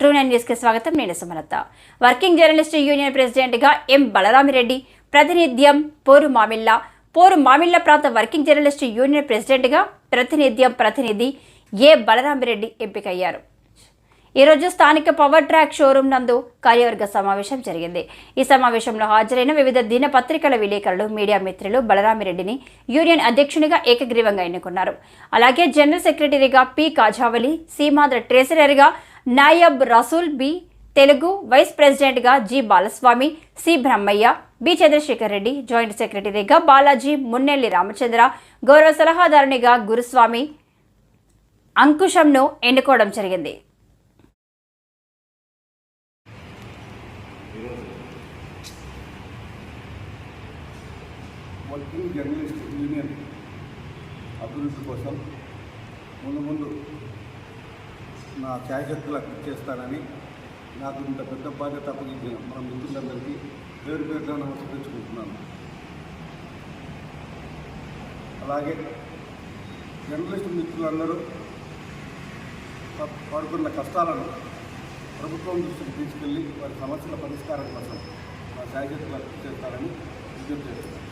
True nine న్యూస్కి స్వాగతం. నేను సుమలత. వర్కింగ్ జర్నలిస్ట్ యూనియన్ ప్రెసిడెంట్గా ఎం. బలరామిరెడ్డి ప్రాతినిధ్యం పోరు మామిళ్ళ పోరు మామిళ్ళ ప్రాంత వర్కింగ్ జర్నలిస్ట్ యూనియన్ ప్రెసిడెంట్గా ప్రాతినిధ్యం ప్రతినిధి ఏ. బలరామిరెడ్డి ఎంపికయ్యారు. ఈరోజు స్థానిక పవర్ ట్రాక్ షోరూం నందు కార్యవర్గ సమావేశం జరిగింది. ఈ సమావేశంలో హాజరైన వివిధ దినపత్రికల విలేకరులు మీడియా మిత్రులు బలరామిరెడ్డిని యూనియన్ అధ్యక్షునిగా ఏకగ్రీవంగా ఎన్నుకున్నారు. అలాగే జనరల్ సెక్రటరీగా పి. కాజావలి సీమాంధ్ర ట్రెజరర్గా నాయబ్ రసూల్ బి తెలుగు వైస్ ప్రెసిడెంట్గా G Balaswamy C Brahmaiah B Chandrashekar Reddy joint సెక్రటరీగా బాలాజీ మున్నెల్లి రామచంద్ర గౌరవ సలహాదారునిగా గురుస్వామి అంకుశంను ఎన్నుకోవడం జరిగింది. వర్కింగ్ జర్నలిస్ట్ యూనియన్ అభివృద్ధి కోసం ముందు ముందు నా ఛాయశక్తులకు చేస్తానని నాకు ఇంత పెద్ద బాధ్యత అప్పగించిన మన మిత్రులందరికీ పేరు పేరుగా నమస్కరించుకుంటున్నాను అలాగే జర్నలిస్ట్ మిత్రులందరూ పడుతున్న కష్టాలను ప్రభుత్వం దృష్టికి తీసుకెళ్ళి వారి సమస్యల పరిష్కారం కోసం నా ఛాయశక్తులకు చేస్తారని విజ్ఞప్తి చేస్తున్నాను.